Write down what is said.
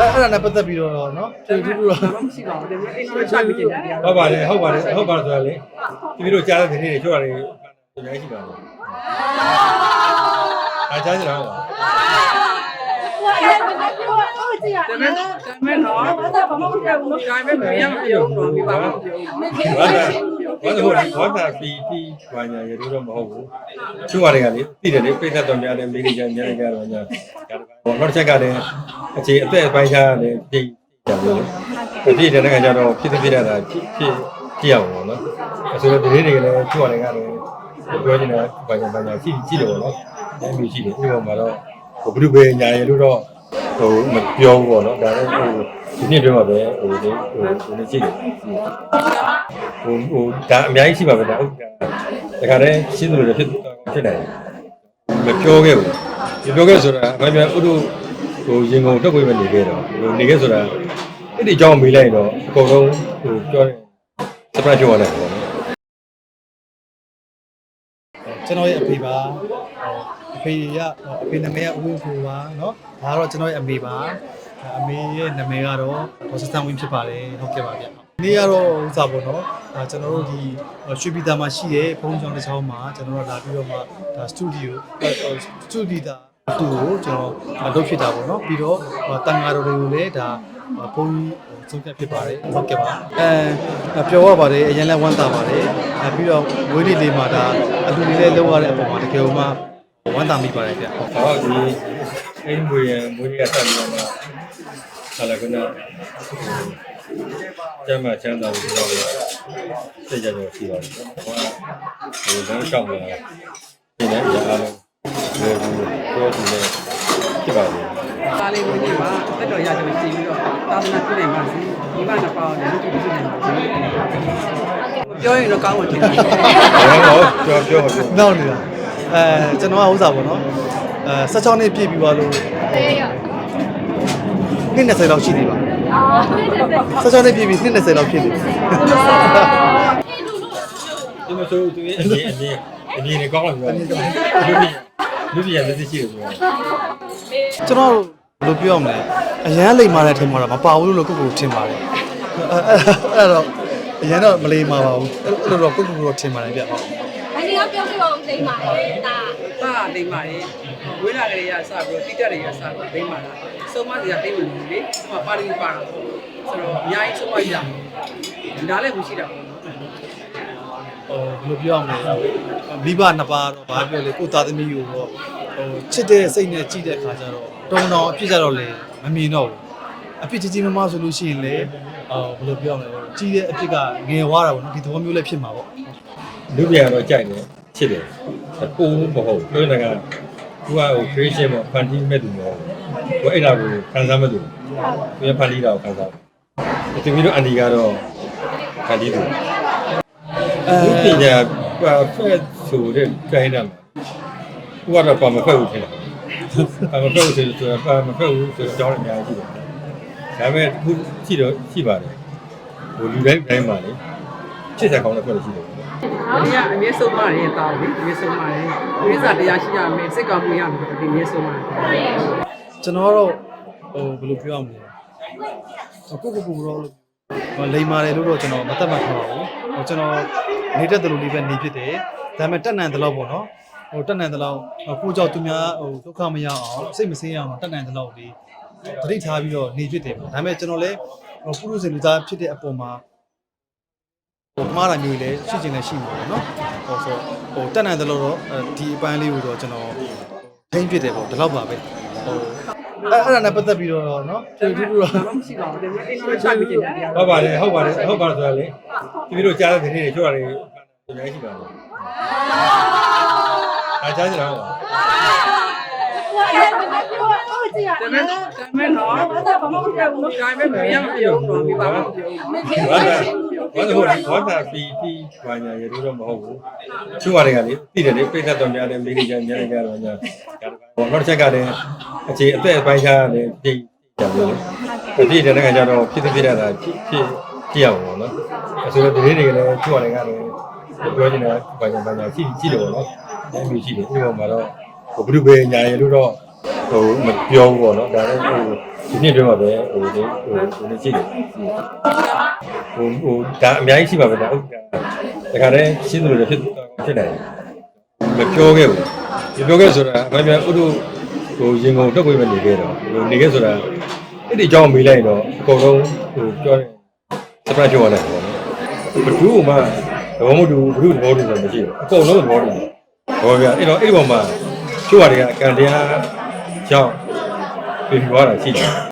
အဲ့အဲ့ဒါနဲ့ပတ်သက်ပြီးတော့နော်တူတူတော့မရှိပါဘူးဒါပေမဲ့အိမ်မှာချပြီးကျင်တယ်ဟုတ်ပါတယ်ဟုတ်ပါတယ်ဟုတ်ပါတယ်ဆိုတော့လေဒီလိုကြားတဲ့သတင်းတွေကျွတ်ရတယ်အများကြီးရှိပါတယ်ဒါကြားကြတာဟုတ်ပါဒါပေမဲ့ဒါပေမဲ့တော့ဘာသာဘာမှမပြောဘူးဒါပေမဲ့မရမပြောဘူးတော့ဒီပါမပြောဘူး ဘာသာ ဘာသာဟိုဘာသာပီတီဘာညာရေတော့မဟုတ်ဘူးချူရတယ်ကလေသိတယ်လေပိတ်သက်တော်များတယ်မိလိချာညနေကြတော့ညာဘောနောက်တစ်ချက်ကလည်းအခြေအသက်ပိုင်းခြားတယ်ပြည်ကြတယ်လေပြည်တဲ့ကကြတော့ဖြစ်ဖြစ်ရတာဖြစ်ဖြစ်ကြည့်အောင်ပေါ့နော်အဲဆိုတော့ဒီနေ့တွေကလည်းချူရတယ်ကလည်းပြောနေတာဘာညာဘာညာကြည့်ကြည့်တယ်ပေါ့နော်အဲမျိုးရှိတယ်ဒီပေါ်မှာတော့ဟိုဘုဒ္ဓဘေညာရေလို့တော့ဟိုမပြောဘူးပေါ့နော်ဒါလည်းဟိုဒီနေ့ပြောမှာပဲဟိုဒီဟိုဒီနေ့ကြည့်တယ် ဟိုဟိုဒါအများကြီးရှိပါပဲဒါဟုတ်ကဲ့ဒါခါတည်းရှင်းသလိုလည်းဖြစ်ဖြစ်နိုင်တယ်မပြောခဲ့ဘူးမပြောခဲ့ဆိုတာအမှန်ပြန်ဥဒုဟိုရင်ကုန်တက်ခွေပဲနေခဲ့တော့ဟိုနေခဲ့ဆိုတာအဲ့ဒီအကြောင်းမေးလိုက်ရင်တော့အကုန်လုံးဟိုပြောတယ်စပရက်ပြောရတယ်ပေါ့နော် ကျွန်တော်ရဲ့အဖေပါအဖေရအဖေနာမည်ကဦးဝင်းဖူပါเนาะဒါကတော့ကျွန်တော်ရဲ့အမေပါအမေရဲ့နာမည်ကတော့ဒေါ်စတန်ဝင်းဖြစ်ပါတယ်ဟုတ်ကဲ့ပါဗျ နေ့ကတော့ဥစားပေါ့နော်ဒါကျွန်တော်တို့ဒီရွှေပြည်သာမှာရှိတဲ့ဘုံချောင်းတစ်ချောင်းမှာကျွန်တော်တို့လာပြီးတော့မှဒါစတူဒီယိုစတူဒီတာအတူကိုကျွန်တော်လုပ်ဖြစ်တာပေါ့နော်ပြီးတော့တန်ဃာတော်တွေကိုလည်းဒါဘုံကြီးဆုံးဖြတ်ဖြစ်ပါတယ်ဟုတ်ကဲ့ပါအဲပြောရပါတယ်အရင်လဲဝမ်းသာပါတယ်အဲပြီးတော့ဝေးလေးလေးမှာဒါအလူလေးလေးလောက်ရတဲ့အပေါ်မှာတကယ်လို့မှဝမ်းသာမိပါတယ်ဗျဟောဒီအဲ့ဒီမွေရမွေရဆက်ပြီးတော့ဟာလာကနာ ကျမ်းမချမ်းသာလို့ပြောတယ်စိတ်ကြတော့ရှိပါတယ်ဟိုဟိုလမ်းလျှောက်လာဒီနေ့ရအားလုံးဒီပြောသူနဲ့ဖြစ်ပါလေသားလေးဝင်နေပါတက်တော်ရကြလို့ကြည့်ပြီးတော့သာသနာပြုနေပါစီဒီမှာတော့ပေါ့လည်းလုပ်ကြည့်နေပါစီပြောရင်တော့ကောင်းမှထင်တယ်ဟုတ်ပြောပြောပြောနောက်နေတာအဲကျွန်တော်ကဥစားပေါ့နော်အဲ16နှစ်ပြည့်ပြီးသွားလို့နှစ်20လောက်ရှိနေပါ 16နှစ်ပြည့်ပြီးနှစ်20လောက်ဖြစ်နေပြီဒီမှာဆိုသူရဲ့အမြင်အမြင်အမြင်နဲ့ကောင်းလာပြီလူပြည်လူပြည်ရလက်ရှိရှိတယ်ဆိုတော့ကျွန်တော်ဘယ်လိုပြောရမလဲအရန်လိမ်မာတဲ့ထင်မှာတော့မပါဘူးလို့ကိုယ့်ကိုယ်ထင်ပါတယ်အဲအဲ့တော့အရန်တော့မလိမ်မာပါဘူးအဲ့လိုတော့ကိုယ့်ကိုယ်ကိုထင်ပါတယ်ဗျဟုတ်။ အဲဒီကပြောပြပါဦးလိမ့်ပါလေ။ဒါပါလိမ့်ပါလေဝေးလာကလေးရစပြီးတိတက်တွေကစပြီးလိမ့်ပါလားစုံမစီကလိမ့်လို့လေဟိုပါဠိပါတော့ဆိုတော့အများကြီးစုံမရအောင်ဒါလည်းမရှိတာပေါ့နော်ဟိုဘယ်လိုပြောရမလဲမိဘနှစ်ပါးတော့ဘာပြောလဲကိုယ်သားသမီးကိုတော့ဟိုချစ်တဲ့စိတ်နဲ့ကြည့်တဲ့အခါကျတော့တုံတောင်အဖြစ်ကြတော့လေမမြင်တော့ဘူးအဖြစ်ကြီးကြီးမမဆိုလို့ရှိရင်လေဟိုဘယ်လိုပြောရမလဲကြီးတဲ့အဖြစ်ကငယ်သွားတာပေါ့နော်ဒီသဘောမျိုးလည်းဖြစ်မှာပေါ့ လူပြည်ကတော့ကြိုက်တယ်ချစ်တယ်ပိုးမဟုတ်ပြောနေတာကသူကဟို creation ပေါ့ဖန်တီးမဲ့သူမဟုတ်ဘူးအဲ့ဒါကိုခံစားမဲ့သူသူရဖန်တီးတာကိုခံစားတယ်သူမျိုးတို့အန်ဒီကတော့ဖန်တီးတယ်အဲလူပညာဖက်ဆိုတဲ့ခိုင်းတာမှာသူကတော့ပါမဖက်ဘူးထင်တယ်ပါမဖက်ဘူးဆိုတော့ပါမဖက်ဘူးဆိုတော့ကြောင်းအများကြီးရှိတယ်ဒါပေမဲ့အခုရှိတော့ရှိပါတယ်ဟိုလူတိုင်းတိုင်းမှာလေချစ်တဲ့ကောင်းတဲ့ဖက်ရှိတယ် ဒီကအမြဲဆုံးမရဲ့တောင်းလေအမြဲဆုံးမရဲ့ဝိဇ္ဇာတရားရှိရမယ်စိတ်ကောင်းမှုရမယ်ဒီအမြဲဆုံးမကျွန်တော်ကတော့ဟိုဘယ်လိုပြောရမလဲကိုကိုကိုတော့ဟိုလိန်မာတယ်လို့တော့ကျွန်တော်မတတ်မှတ်ထားပါဘူးဟိုကျွန်တော်နေတဲ့တလူလေးပဲနေဖြစ်တယ်ဒါပေမဲ့တက်နန်တလောက်ပေါ့နော်ဟိုတက်နန်တလောက်ကိုကြောက်သူများဟိုဒုက္ခမရအောင်စိတ်မဆင်းရအောင်တက်နန်တလောက်လေးတတိထားပြီးတော့နေဖြစ်တယ်ပေါ့ဒါပေမဲ့ကျွန်တော်လည်းဟိုပုရုษလူသားဖြစ်တဲ့အပေါ်မှာ ဟိုမှားတာမျိုးလည်းရှိချင်လည်းရှိမှာပေါ့နော်ဟိုဆိုဟိုတက်နန်တလောက်တော့ဒီအပိုင်းလေးကိုတော့ကျွန်တော်ထိမ့်ဖြစ်တယ်ပေါ့ဒီလောက်ပါပဲဟိုအဲ့အဲ့ဒါနဲ့ပတ်သက်ပြီးတော့နော်တူတူတော့ဘာမှမရှိပါဘူးဒါပေမဲ့အိမ်မှာချပြီးကျင်တယ်ဟုတ်ပါတယ်ဟုတ်ပါတယ်ဟုတ်ပါတယ်ဆိုတော့လေဒီလိုကြားတဲ့သတင်းတွေကျွတ်ရတယ်အများကြီးရှိပါတယ်ဒါကြားကြတာဟုတ်ပါဒါပေမဲ့ဒါပေမဲ့တော့ဘာသာဘာမှမပြောဘူးဒါပေမဲ့မရမပြောဘူးတော့ဒီပါမပြောဘူး ဘာသာဘာသာဟိုဘာသာပီတီဘာညာရေတော့မဟုတ်ဘူးချူရတယ်ကလေသိတယ်လေပိတ်သက်တော်များတယ်မိလိချာညနေကြတော့ညာဘောနောက်တစ်ချက်ကလည်းအခြေအသက်ပိုင်းခြားတယ်ပြည်ကြတယ်လေပြည်တဲ့ကကြတော့ဖြစ်ဖြစ်ရတာဖြစ်ဖြစ်ကြည့်အောင်ပေါ့နော်အဲဆိုတော့ဒီနေ့တွေကလည်းချူရတယ်ကလည်းပြောနေတာဘာညာဘာညာရှိရှိတယ်ပေါ့နော်အဲမျိုးရှိတယ်ဒီပေါ်မှာတော့ဘုဒ္ဓဘေညာရေလို့တော့ ဟိုမပြောဘူးပေါ့နော်ဒါလည်းဟိုဒီနေ့တွင်းမှာပဲဟိုဒီဟိုဒီနေ့ကြည့်တယ်ဟိုဟိုဒါအများကြီးရှိပါပဲဒါဟုတ်ကဲ့ဒါခါတည်းရှင်းသလိုလည်းဖြစ်ဖြစ်နိုင်မပြောခဲ့ဘူးမပြောခဲ့ဆိုတာအမှန်ပြန်ဥဒုဟိုရင်ကုန်တက်ခွေမနေခဲ့တော့ဟိုနေခဲ့ဆိုတာအဲ့ဒီအကြောင်းမေးလိုက်ရင်တော့အကုန်လုံးဟိုပြောတယ်စပရက်ပြောရတယ်ပေါ့နော်ဘဒူးမှသဘောမတူဘဒူးသဘောတူဆိုတာမရှိဘူးအကုန်လုံးသဘောတူတယ်ဘောပြအဲ့တော့အဲ့ဒီပေါ်မှာချို့ဟာတွေကကံတရား ကြောင့်ပြင်သွားတာရှိတယ်